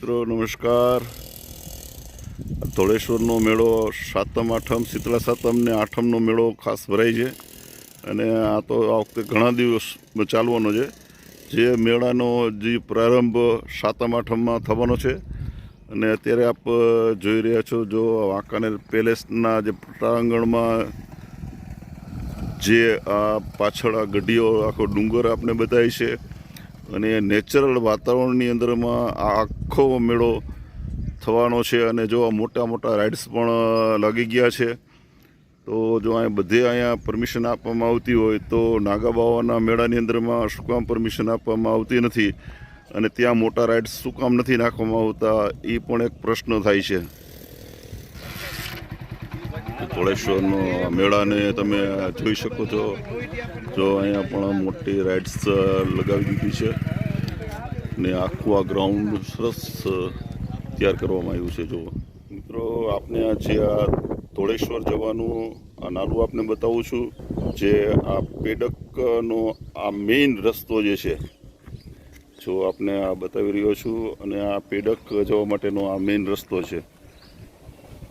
મિત્રો, નમસ્કાર. ધોળેશ્વરનો મેળો સાતમ, આઠમ શીતળા સાતમ ને આઠમનો મેળો ખાસ ભરાય છે. અને આ તો આ વખતે ઘણા દિવસ ચાલવાનો છે. જે મેળાનો જે પ્રારંભ સાતમ, આઠમમાં થવાનો છે. અને અત્યારે આપ જોઈ રહ્યા છો, જો વાંકાનેર પેલેસના જે પ્રાંગણમાં જે આ પાછળ આ ગઢીઓ, આખો ડુંગર આપણે બતાવી છે. અને નેચરલ વાતાવરણની અંદરમાં આખો મેળો થવાનો છે અને જો મોટા મોટા રાઇડ્સ પણ લાગી ગયા છે, તો જો અહીંયા બધે અહીંયા પરમિશન આપવામાં આવતી હોય તો નાગા બાવાના મેળાની અંદરમાં શું કામ પરમિશન આપવામાં આવતી નથી અને ત્યાં મોટા રાઇડ્સ શું કામ નથી નાખવામાં આવતા, એ પણ એક પ્રશ્ન થાય છે. ધોળેશ્વરનો આ મેળાને તમે જોઈ શકો છો. જો અહીંયા પણ મોટી રાઇડ્સ લગાવી દીધી છે. ને આખું આ ગ્રાઉન્ડ સરસ તૈયાર કરવામાં આવ્યું છે. જો મિત્રો, આપને આ જે આ ધોળેશ્વર જવાનું આ નાલું આપને બતાવું છું. જે આ પેડકનો આ મેઇન રસ્તો જે છે. જો આપને આ બતાવી રહ્યો છું અને આ પેડક જવા માટેનો આ મેઇન રસ્તો છે.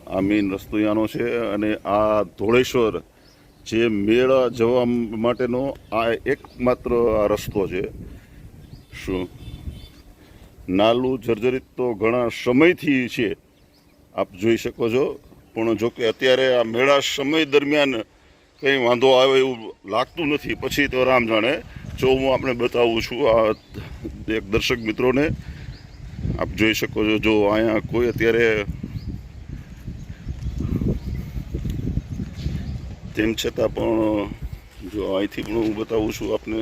આ મેઇન રસ્તો છે અને આ ધોળેશ્વર જે મેળા જવા માટેનો આ એકમાત્ર આ રસ્તો છે. શું? નાલું જર્જરિત તો ઘણા સમયથી છે. આપ જોઈ શકો છો. પણ જો કે અત્યારે આ મેળા સમય દરમિયાન કંઈ વાંધો આવે એવું લાગતું નથી. પછી તો રામ જાણે. જો હું આપણે બતાવું છું આ એક દર્શક મિત્રોને, આપ જોઈ શકો છો, જો અહીંયા કોઈ અત્યારે તેમ છતાં પણ જો અહીંથી પણ હું બતાવું છું આપને.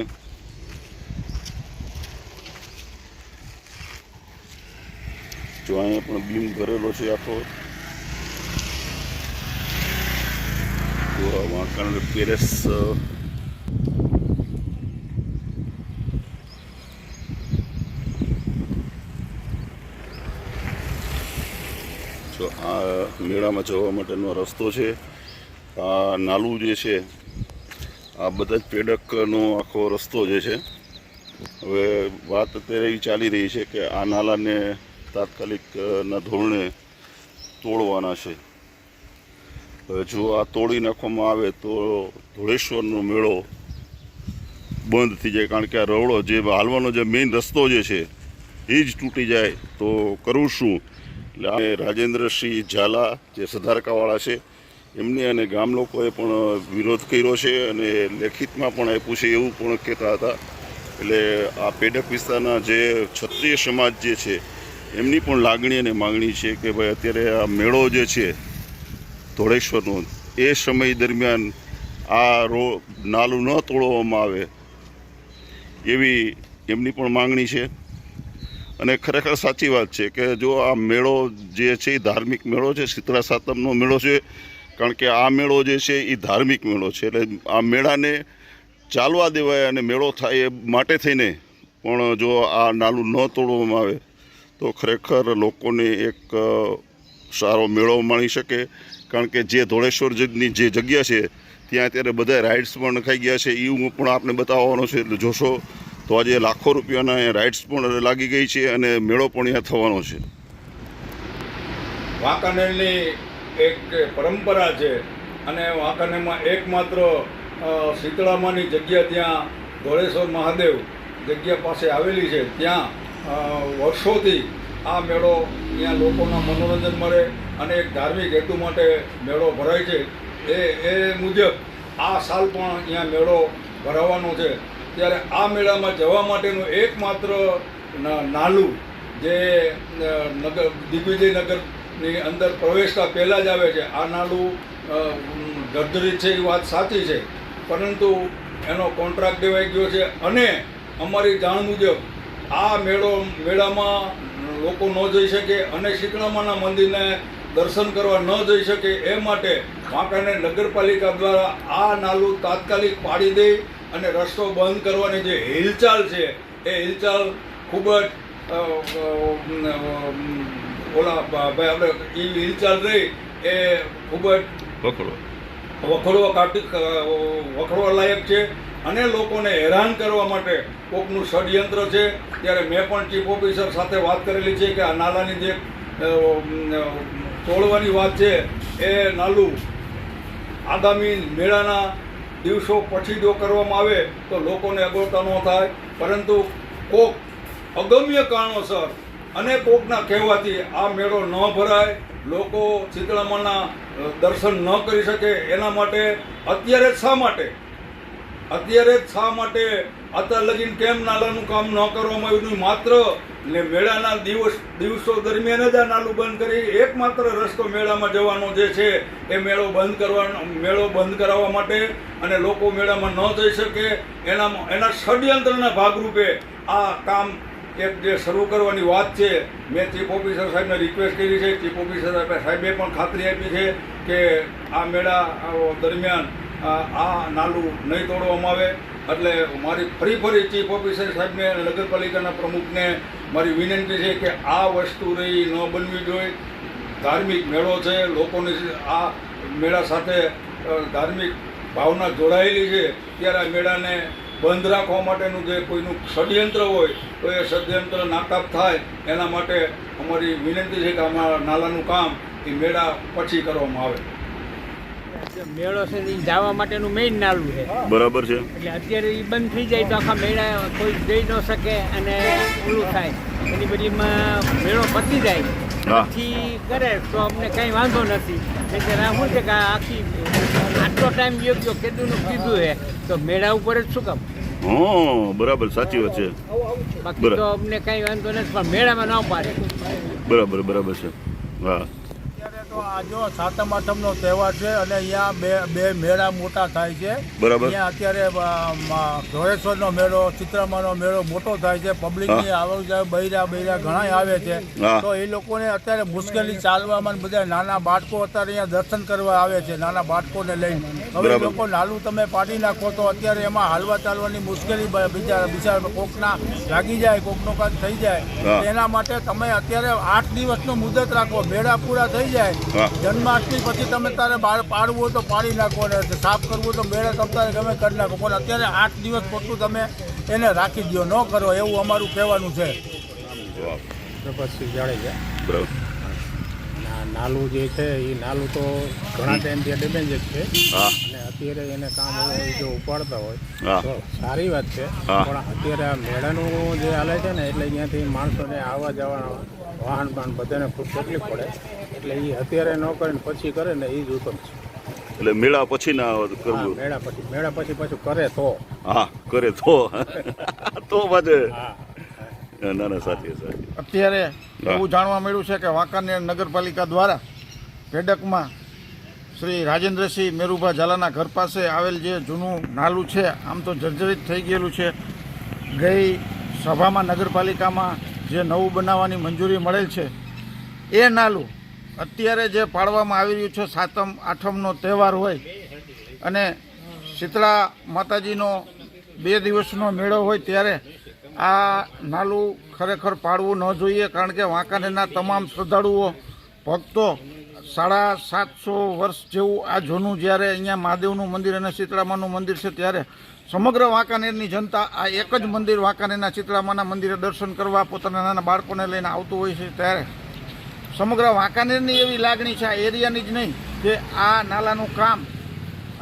જો અહીંયા પણ બીમ ભરેલો છે આખો. તો પેરેસ જો આ મેળામાં જવા માટેનો રસ્તો છે. આ નાલું જે છે, આ બધા જ પેડકનો આખો રસ્તો જે છે, હવે વાત અત્યારે એ ચાલી રહી છે કે આ નાલાને તાત્કાલિકના ધોરણે તોડવાના છે. હવે જો આ તોડી નાખવામાં આવે તો ધોળેશ્વરનો મેળો બંધ થઈ જાય, કારણ કે આ રવડો જે હાલવાનો જે મેઇન રસ્તો જે છે એ જ તૂટી જાય. તો કરવું શું? એટલે આ રાજેન્દ્રસિંહ ઝાલા જે સધારકાવાળા છે એમની અને ગામ લોકોએ પણ વિરોધ કર્યો છે અને લેખિતમાં પણ આપ્યું છે એવું પણ કહેતા હતા. એટલે આ પેડક વિસ્તારના જે ક્ષત્રિય સમાજ જે છે, એમની પણ લાગણી અને માગણી છે કે ભાઈ અત્યારે આ મેળો જે છે, ધોળેશ્વરનો, એ સમય દરમિયાન આ રો, નાલું ન તોડવામાં આવે એવી એમની પણ માંગણી છે. અને ખરેખર સાચી વાત છે કે જો આ મેળો જે છે એ ધાર્મિક મેળો છે, શીતળા સાતમનો મેળો છે કારણ કે આ મેળો જે છે એ ધાર્મિક મેળો છે. એટલે આ મેળાને ચાલવા દેવાય અને મેળો થાય એ માટે થઈને પણ જો આ નાલું ન તોડવામાં આવે તો ખરેખર લોકોને એક સારો મેળો માણી શકે. કારણ કે જે ધોળેશ્વર જગની જે જગ્યા છે, ત્યાં અત્યારે બધા રાઇડ્સ પણ નખાઈ ગયા છે. એ હું પણ આપને બતાવવાનો છે. એટલે જોશો તો આજે લાખો રૂપિયાના રાઇડ્સ પણ લાગી ગઈ છે અને મેળો પણ અહીંયા થવાનો છે. વાંકાનેરની એક પરંપરા છે અને વાંકાનેરમાં એકમાત્ર શીતળામાની જગ્યા ત્યાં ધોળેશ્વર મહાદેવ જગ્યા પાસે આવેલી છે. ત્યાં વર્ષોથી આ મેળો ત્યાં લોકોના મનોરંજન મળે અને એક ધાર્મિક હેતુ માટે મેળો ભરાય છે. એ એ મુજબ આ સાલ પણ અહીંયા મેળો ભરાવાનો છે. ત્યારે આ મેળામાં જવા માટેનું એકમાત્ર નાલું જે નગર દિગ્વિજય નગરની અંદર પ્રવેશતા પહેલાં જ આવે છે. આ નાલું અ, છે એ વાત સાચી છે. પરંતુ એનો કોન્ટ્રાક્ટ દેવાઈ ગયો છે અને અમારી જાણ મુજબ આ મેળો મેળામાં લોકો ન જઈ શકે અને શીતળામાના મંદિરને દર્શન કરવા ન જઈ શકે એ માટે વાંકાને નગરપાલિકા દ્વારા આ નાલું તાત્કાલિક પાડી દે અને રસ્તો બંધ કરવાની જે હિલચાલ છે એ હિલચાલ ખૂબ જ ઓલા ભાઈ આપણે એ હિલચાલ રહી એ ખૂબ જ પકડો વખોડવા કાઢી વખોડવા લાયક છે અને લોકોને હેરાન કરવા માટે કોકનું ષડયંત્ર છે. ત્યારે મેં પણ ચીફ ઓફિસર સાથે વાત કરેલી છે કે આ નાલાની જે તોડવાની વાત છે એ નાલું આગામી મેળાના દિવસો પછી જો કરવામાં આવે તો લોકોને અગવડતા ન થાય. પરંતુ કોક અગમ્ય કારણોસર અને કોકના કહેવાથી આ મેળો ન ભરાય, લોકો શીતળામાના દર્શન ન કરી શકે એના માટે અત્યારે શા માટે? અત્યારે જ શા માટે અત્યાર લગીન કેમ નાલાનું કામ ન કરવામાં આવ્યું? માત્ર ને મેળાના દિવસ, દિવસો દરમિયાન જ આ નાલું બંધ કરી એકમાત્ર રસ્તો મેળામાં જવાનો જે છે, એ મેળો બંધ કરવાનો, મેળો બંધ કરાવવા માટે અને લોકો મેળામાં ન જઈ શકે એના એના ષડયંત્રના ભાગરૂપે આ કામ એક જે શરૂ કરવાની વાત છે, મેં ચીફ ઓફિસર સાહેબને રિક્વેસ્ટ કરી છે. ચીફ ઓફિસર સાહેબે પણ ખાતરી આપી છે કે આ મેળા દરમિયાન, આ નાલું નહીં તોડવામાં આવે. એટલે મારી ફરી ફરી ચીફ ઓફિસર સાહેબને અને નગરપાલિકાના પ્રમુખને મારી વિનંતી છે કે આ વસ્તુ રહી ન બનવી જોઈએ. ધાર્મિક મેળો છે, લોકોની આ મેળા સાથે ધાર્મિક ભાવના જોડાયેલી છે. ત્યારે આ મેળાને બંધ રાખવા માટેનું જે કોઈનું ષડયંત્ર હોય તો એ ષડયંત્ર નાકાબ થાય એના માટે અમારી વિનંતી છે કે અમારા નાલાનું કામ એ મેળા પછી કરવામાં આવે. મેળો છે એ જવા માટેનું મેઇન નાલું છે. બરાબર છે. એટલે અત્યારે એ બંધ થઈ જાય તો આખા મેળા કોઈ જઈ ન શકે અને ઓલું થાય. એની બદલીમાં મેળો પતી જાય. પછી કરે તો અમને કંઈ વાંધો નથી. એટલે શું છે કે આખી આટલો ટાઈમ યોગ્ય કીધુંનું કીધું હે. તો મેળા ઉપર જ શું કામ? હા બરાબર સાચી વાત છે. બાકી. તો અમને કઈ વાંધો નથી પણ મેળામાં ન પાડે. બરાબર બરાબર છે. હા. તો આ જો સાતમ આઠમનો તહેવાર છે અને અહીંયા બે બે મેળા મોટા થાય છે. બરાબર. અહીંયા અત્યારે ધોળેશ્વરનો મેળો ચિત્રામાનો મેળો મોટો થાય છે. પબ્લિકની આવક બૈરા બૈરા ઘણા આવે છે. તો એ લોકોને અત્યારે મુશ્કેલી ચાલવામાં બધા નાના બાળકો અત્યારે અહીંયા દર્શન કરવા આવે છે નાના બાળકોને લઈને. હવે લોકો નાલું તમે પાડી નાખો તો અત્યારે એમાં હાલવા ચાલવાની મુશ્કેલી બીજા બીજા કોકના લાગી જાય કોકનો કાંઈક થઈ જાય. એના માટે તમે અત્યારે આઠ દિવસનો મુદત રાખો મેળા પૂરા થઈ જાય. જન્માષ્ટમી પછી તમે તારે બાર પાડવું હોય તો પાડી નાખો અને સાફ કરવું હોય તો મેળા તમતારે ગમે કરી નાખો. પણ અત્યારે આઠ દિવસ પૂરતું તમે એને રાખી દો ન કરો એવું અમારું કહેવાનું છે. બરાબર. નાલું જે છે એ નાલું તો ઘણા ટાઈમથી ડેમેજ જ છે. અને અત્યારે એને કામ એ જો ઉપાડતા હોય હા. તો સારી વાત છે. પણ અત્યારે આ મેળાનું જે હાલે છે ને એટલે અહીંયાથી માણસોને આવવા જવાના વાહન બધાને ખૂબ તકલીફ પડે. એટલે એ અત્યારે ન કરે ને પછી કરે ને એ જ ઉત્તમ છે. એટલે મેળા પછી ના કરવું મેળા પછી મેળા પછી પાછું કરે તો. હા કરે તો. તો પાછું હા. ના ના સાચી સાચી અત્યારે એવું જાણવા મળ્યું છે કે વાંકાનેર નગરપાલિકા દ્વારા પેડકમાં શ્રી રાજેન્દ્રસિંહ મેરુભા ઝાલાના ઘર પાસે આવેલ જે જૂનું નાલું છે આમ તો જર્જરિત થઈ ગયેલું છે. ગઈ સભામાં નગરપાલિકામાં જે નવું બનાવવાની મંજૂરી મળેલ છે એ નાલું અત્યારે જે પાડવામાં આવી રહ્યું છે સાતમ, આઠમનો તહેવાર હોય અને શીતળા માતાજીનો બે દિવસનો મેળો હોય ત્યારે આ નાલું ખરેખર પાડવું ન જોઈએ કારણ કે વાંકાનેરના તમામ શ્રદ્ધાળુઓ, ભક્તો સાડા સાતસો વર્ષ જેવું આ જૂનું જ્યારે અહીંયા મહાદેવનું મંદિર અને શીતળામાનું મંદિર છે ત્યારે સમગ્ર વાંકાનેરની જનતા આ એક જ મંદિર વાંકાનેરના શીતળામાના મંદિરે દર્શન કરવા પોતાના નાના બાળકોને લઈને આવતું હોય છે ત્યારે સમગ્ર વાંકાનેરની એવી લાગણી છે, આ એરિયાની જ નહીં કે આ નાલાનું કામ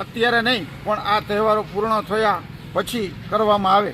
અત્યારે નહીં, પણ આ તહેવારો પૂર્ણ થયા પછી કરવામાં આવે.